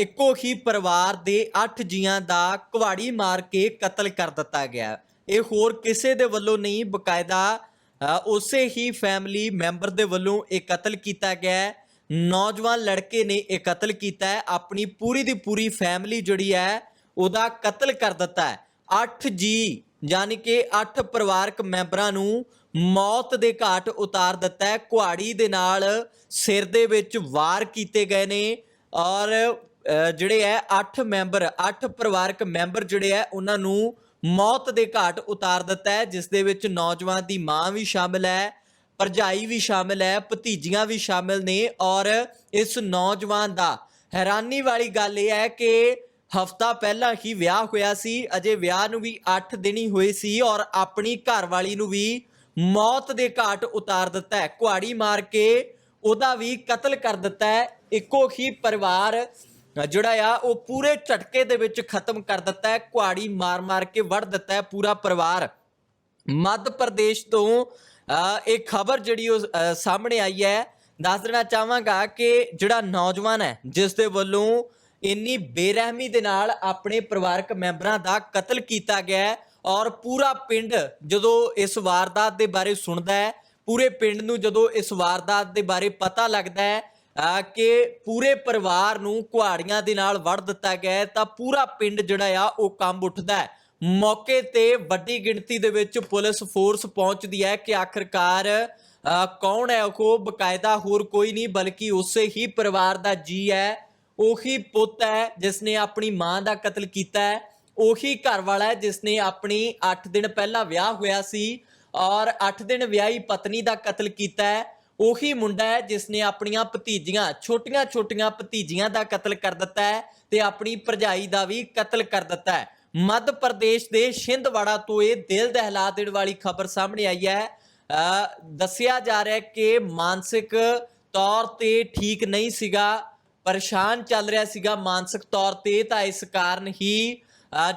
ਇੱਕੋ ਹੀ ਪਰਿਵਾਰ ਦੇ 8 ਜੀਆਂ ਦਾ ਕੁਹਾੜੀ ਮਾਰ ਕੇ ਕਤਲ ਕਰ ਦਿੱਤਾ ਗਿਆ। ਇਹ ਹੋਰ ਕਿਸੇ ਦੇ ਵੱਲੋਂ ਨਹੀਂ, ਬਕਾਇਦਾ ਉਸੇ ਹੀ ਫੈਮਿਲੀ ਮੈਂਬਰ ਦੇ ਵੱਲੋਂ ਇਹ ਕਤਲ ਕੀਤਾ ਗਿਆ ਨੌਜਵਾਨ ਲੜਕੇ ਨੇ ਇਹ ਕਤਲ ਕੀਤਾ ਹੈ। ਆਪਣੀ ਪੂਰੀ ਦੀ ਪੂਰੀ ਫੈਮਿਲੀ ਜਿਹੜੀ ਹੈ, ਉਹਦਾ ਕਤਲ ਕਰ ਦਿੱਤਾ ਹੈ। 8 ਜੀ, ਯਾਨੀ ਕਿ 8 ਪਰਿਵਾਰਕ ਮੈਂਬਰਾਂ ਨੂੰ ਮੌਤ ਦੇ ਘਾਟ ਉਤਾਰ ਦਿੱਤਾ ਹੈ। ਕੁਹਾੜੀ ਦੇ ਨਾਲ ਸਿਰ ਦੇ ਵਿੱਚ ਵਾਰ ਕੀਤੇ ਗਏ ਨੇ ਔਰ ਜਿਹੜੇ ਹੈ 8 ਮੈਂਬਰ 8 ਪਰਿਵਾਰਕ ਮੈਂਬਰ ਜਿਹੜੇ ਹੈ, ਉਹਨਾਂ ਨੂੰ ਮੌਤ ਦੇ ਘਾਟ ਉਤਾਰ ਦਿੱਤਾ ਹੈ, ਜਿਸ ਦੇ ਵਿੱਚ ਨੌਜਵਾਨ ਦੀ ਮਾਂ ਵੀ ਸ਼ਾਮਿਲ ਹੈ, ਭਰਜਾਈ ਵੀ ਸ਼ਾਮਿਲ ਹੈ, ਭਤੀਜੀਆਂ ਵੀ ਸ਼ਾਮਿਲ ਨੇ ਔਰ ਇਸ ਨੌਜਵਾਨ ਦਾ ਹੈਰਾਨੀ ਵਾਲੀ ਗੱਲ ਇਹ ਹੈ ਕਿ ਹਫਤਾ ਪਹਿਲਾਂ ਹੀ ਵਿਆਹ ਹੋਇਆ ਸੀ, ਅਜੇ ਵਿਆਹ ਨੂੰ ਵੀ 8 ਦਿਨ ਹੀ ਹੋਏ ਸੀ ਔਰ ਆਪਣੀ ਘਰਵਾਲੀ ਨੂੰ ਵੀ ਮੌਤ ਦੇ ਘਾਟ ਉਤਾਰ ਦਿੱਤਾ ਹੈ। ਕੁਹਾੜੀ ਮਾਰ ਕੇ ਉਹਦਾ ਵੀ ਕਤਲ ਕਰ ਦਿੱਤਾ ਹੈ। ਇੱਕੋ ਹੀ ਪਰਿਵਾਰ ਜਿਹੜਾ ਆ, ਉਹ ਪੂਰੇ ਝਟਕੇ ਦੇ ਵਿੱਚ ਖਤਮ ਕਰ ਦਿੱਤਾ ਹੈ, ਕੁਹਾੜੀ ਮਾਰ-ਮਾਰ ਕੇ ਵੜ ਦਿੱਤਾ ਹੈ ਪੂਰਾ ਪਰਿਵਾਰ। ਮੱਧ ਪ੍ਰਦੇਸ਼ ਤੋਂ ਇਹ ਖਬਰ ਜਿਹੜੀ ਉਹ ਸਾਹਮਣੇ ਆਈ ਹੈ। ਦੱਸ ਦੇਣਾ ਚਾਹਾਂਗਾ ਕਿ ਜਿਹੜਾ ਨੌਜਵਾਨ ਹੈ, ਜਿਸ ਦੇ ਵੱਲੋਂ ਇੰਨੀ ਬੇਰਹਿਮੀ ਦੇ ਨਾਲ ਆਪਣੇ ਪਰਿਵਾਰਕ ਮੈਂਬਰਾਂ ਦਾ ਕਤਲ ਕੀਤਾ ਗਿਆ ਹੈ ਔਰ ਪੂਰਾ ਪਿੰਡ ਜਦੋਂ ਇਸ ਵਾਰਦਾਤ ਦੇ ਬਾਰੇ ਸੁਣਦਾ ਹੈ, ਪੂਰੇ ਪਿੰਡ ਨੂੰ ਜਦੋਂ ਇਸ ਵਾਰਦਾਤ ਦੇ ਬਾਰੇ ਪਤਾ ਲੱਗਦਾ ਹੈ ਕਿ ਪੂਰੇ ਪਰਿਵਾਰ ਨੂੰ ਕੁਹਾੜੀਆਂ ਦੇ ਨਾਲ ਵੜ ਦਿੱਤਾ ਗਿਆ ਤਾਂ ਪੂਰਾ ਪਿੰਡ ਜਿਹੜਾ ਆ, ਉਹ ਕੰਬ ਉੱਠਦਾ ਹੈ। ਮੌਕੇ ਤੇ ਵੱਡੀ ਗਿਣਤੀ ਦੇ ਵਿੱਚ ਪੁਲਿਸ ਫੋਰਸ ਪਹੁੰਚਦੀ ਹੈ ਕਿ ਆਖਰਕਾਰ ਕੌਣ ਹੈ ਉਹ? ਬਕਾਇਦਾ ਹੋਰ ਕੋਈ ਨਹੀਂ, ਬਲਕਿ ਉਸੇ ਹੀ ਪਰਿਵਾਰ ਦਾ ਜੀ ਹੈ। ਉਹੀ ਪੁੱਤ ਹੈ ਜਿਸ ਨੇ ਆਪਣੀ ਮਾਂ ਦਾ ਕਤਲ ਕੀਤਾ ਹੈ। ਉਹੀ ਘਰ ਵਾਲਾ ਹੈ ਜਿਸ ਨੇ ਆਪਣੀ 8 ਦਿਨ ਪਹਿਲਾਂ ਵਿਆਹ ਹੋਇਆ ਸੀ ਔਰ 8 ਦਿਨ ਵਿਆਹੀ ਪਤਨੀ ਦਾ ਕਤਲ ਕੀਤਾ ਹੈ। ਉਹੀ ਮੁੰਡਾ ਹੈ ਜਿਸ ਨੇ ਆਪਣੀਆਂ ਭਤੀਜੀਆਂ ਛੋਟੀਆਂ-ਛੋਟੀਆਂ ਭਤੀਜੀਆਂ ਦਾ ਕਤਲ ਕਰ ਦਿੱਤਾ ਹੈ ਤੇ ਆਪਣੀ ਭਰਜਾਈ ਦਾ ਵੀ ਕਤਲ ਕਰ ਦਿੱਤਾ ਹੈ। ਮੱਧ ਪ੍ਰਦੇਸ਼ ਦੇ ਛਿੰਦਵਾੜਾ ਤੋਂ ਇਹ ਦਿਲ ਦਹਿਲਾ ਦੇਣ ਵਾਲੀ ਖਬਰ ਸਾਹਮਣੇ ਆਈ ਹੈ। ਦੱਸਿਆ ਜਾ ਰਿਹਾ ਹੈ ਕਿ ਮਾਨਸਿਕ ਤੌਰ ਤੇ ਠੀਕ ਨਹੀਂ ਸੀਗਾ, ਪਰੇਸ਼ਾਨ ਚੱਲ ਰਿਹਾ ਸੀਗਾ ਮਾਨਸਿਕ ਤੌਰ ਤੇ ਤਾਂ ਇਸ ਕਾਰਨ ਹੀ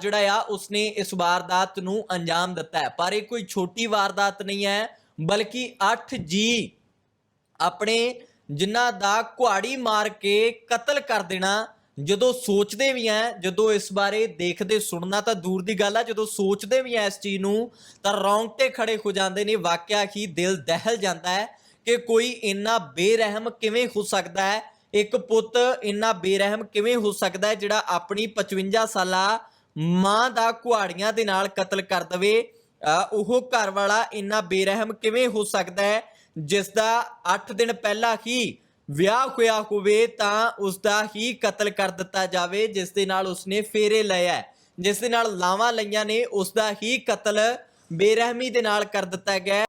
ਜਿਹੜਾ ਆ ਉਸਨੇ ਇਸ ਵਾਰਦਾਤ ਨੂੰ ਅੰਜਾਮ ਦਿੱਤਾ ਹੈ। ਪਰ ਇਹ ਕੋਈ ਛੋਟੀ ਵਾਰਦਾਤ ਨਹੀਂ ਹੈ, ਬਲਕਿ 8 ਜੀ ਆਪਣੇ ਜਿਨ੍ਹਾਂ ਦਾ ਕੁਹਾੜੀ ਮਾਰ ਕੇ ਕਤਲ ਕਰ ਦੇਣਾ, ਜਦੋਂ ਸੋਚਦੇ ਵੀ ਆ ਜਦੋਂ ਇਸ ਬਾਰੇ ਦੇਖਦੇ ਸੁਣਨਾ ਤਾਂ ਦੂਰ ਦੀ ਗੱਲ ਆ, ਜਦੋਂ ਸੋਚਦੇ ਵੀ ਆ ਇਸ ਚੀਜ਼ ਨੂੰ, ਤਾਂ ਰੌਂਗਟੇ ਖੜੇ ਹੋ ਜਾਂਦੇ ਨੇ, ਵਾਕਿਆ ਹੀ ਦਿਲ ਦਹਿਲ ਜਾਂਦਾ ਹੈ ਕਿ ਕੋਈ ਇੰਨਾ ਬੇਰਹਿਮ ਕਿਵੇਂ ਹੋ ਸਕਦਾ ਹੈ ਇੱਕ ਪੁੱਤ ਇੰਨਾ ਬੇਰਹਿਮ ਕਿਵੇਂ ਹੋ ਸਕਦਾ ਹੈ ਜਿਹੜਾ ਆਪਣੀ 55 ਸਾਲਾ ਮਾਂ ਦਾ ਕੁਹਾੜੀਆਂ ਦੇ ਨਾਲ ਕਤਲ ਕਰ ਦਵੇ ਉਹ ਘਰ ਵਾਲਾ ਇੰਨਾ ਬੇਰਹਿਮ ਕਿਵੇਂ ਹੋ ਸਕਦਾ ਹੈ ਜਿਸ ਦਾ 8 ਦਿਨ ਪਹਿਲਾਂ ਹੀ ਵਿਆਹ ਹੋਇਆ ਹੋਵੇ ਤਾਂ ਉਸ ਦਾ ਹੀ ਕਤਲ ਕਰ ਦਿੱਤਾ ਜਾਵੇ ਜਿਸ ਦੇ ਨਾਲ ਉਸਨੇ ਫੇਰੇ ਲਿਆ ਹੈ, ਜਿਸ ਦੇ ਨਾਲ ਲਾਵਾਂ ਲਈਆਂ ਨੇ ਉਸ ਦਾ ਹੀ ਕਤਲ ਬੇਰਹਿਮੀ ਦੇ ਨਾਲ ਕਰ ਦਿੱਤਾ ਗਿਆ